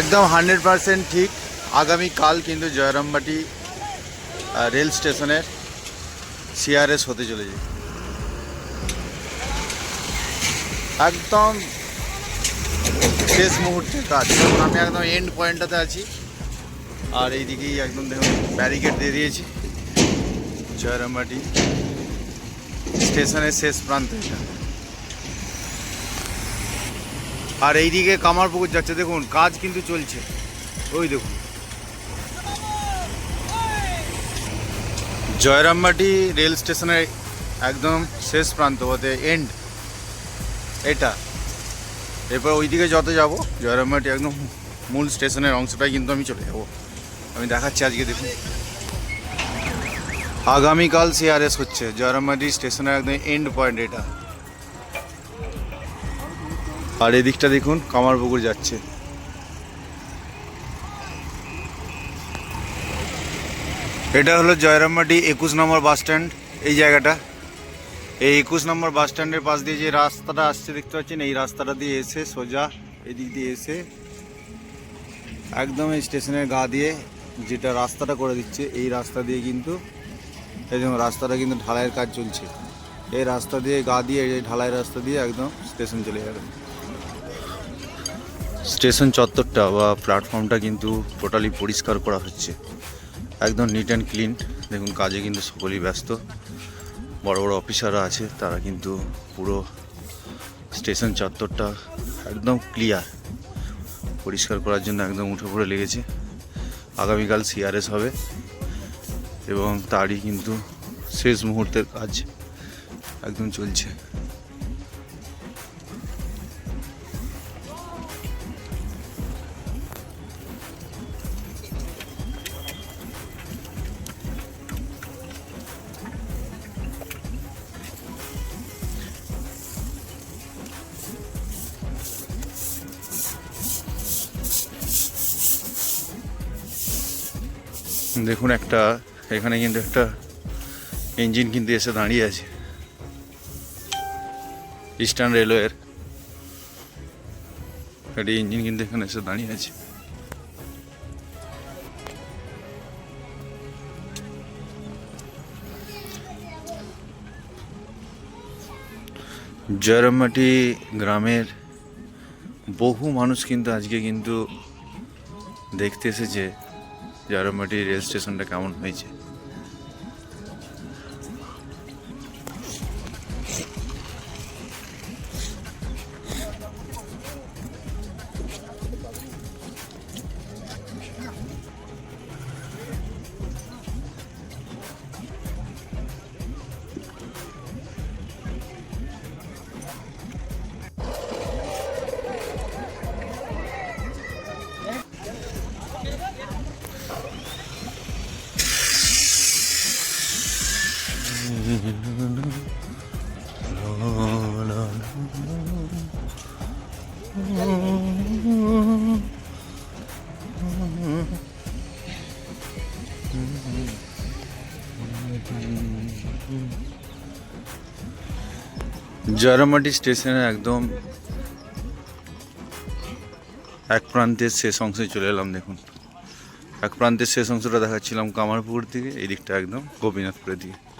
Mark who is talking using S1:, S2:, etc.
S1: একদম hundred percent ঠিক। আগামীকাল কিন্তু জয়রামবাটি রেল স্টেশনের সিআরএস হতে চলেছে। একদম শেষ মুহূর্তে কাজ। আমি একদম এন্ড পয়েন্টটাতে আছি। আর এইদিকেই একদম দেখুন ব্যারিকেড দিয়ে দিয়েছি। জয়রামবাটি স্টেশনের শেষ প্রান্তে এটা। আর এইদিকে কামারপুকুর যাচ্ছে, দেখুন, কাজ কিন্তু চলছে। ওই দেখুন। জয়রামবাটি রেল স্টেশনের একদম শেষ প্রান্ত বলতে এন্ড এটা। এরপর ওইদিকে যত যাব, জয়রামবাটি একদম মূল স্টেশনের অংশটাই কিন্তু আমি চলে যাব। আমি দেখাচ্ছি আজকে, দেখুন। আগামীকাল সিআরএস হচ্ছে, জয়রামবাটি স্টেশনের একদম এন্ড পয়েন্ট এটা। আর এদিকটা দেখুন কামারপুকুর যাচ্ছে। এটা হলো জয়রামবাটি একুশ নম্বর বাস স্ট্যান্ড, এই জায়গাটা। এই একুশ নম্বর বাস স্ট্যান্ডের পাশ দিয়ে যে রাস্তাটা আসছে, দেখতে পাচ্ছেন? এই রাস্তাটা দিয়ে এসে সোজা এদিক দিয়ে এসে একদম এই স্টেশনের গা দিয়ে যেটা রাস্তাটা করে দিচ্ছে, এই রাস্তা দিয়ে কিন্তু, এই রাস্তাটা কিন্তু ঢালাইয়ের কাজ চলছে। এই রাস্তা দিয়ে গা দিয়ে, এই ঢালাই রাস্তা দিয়ে একদম স্টেশন চলে যাবে। স্টেশন চত্বরটা বা প্ল্যাটফর্মটা কিন্তু টোটালি পরিষ্কার করা হচ্ছে। একদম নিট অ্যান্ড ক্লিন দেখুন, কাজে কিন্তু সকলেই ব্যস্ত। বড় বড় অফিসাররা আছে, তারা কিন্তু পুরো স্টেশন চত্বরটা একদম ক্লিয়ার পরিষ্কার করার জন্য একদম উঠে পড়ে লেগেছে। আগামীকাল সিআরএস হবে এবং তারই কিন্তু শেষ মুহূর্তের কাজ একদম চলছে। দেখুন একটা, এখানে কিন্তু একটা ইঞ্জিন কিন্তু এসে দাঁড়িয়ে আছে। ইস্টার্ন রেলওয়ের একটা ইঞ্জিন কিন্তু এখানে এসে দাঁড়িয়ে আছে। জয়রামমাটি গ্রামের বহু মানুষ কিন্তু আজকে কিন্তু দেখতে এসেছে। জয়রামবাটি রেল স্টেশনটা কেমন হয়েছে জয়রামবাটি স্টেশনের একদম এক প্রান্তের শেষ অংশে চলে এলাম, দেখুন। এক প্রান্তের শেষ অংশটা দেখাচ্ছিলাম কামারপুকুর থেকে এই দিকটা একদম গোপীনাথপুরের দিকে।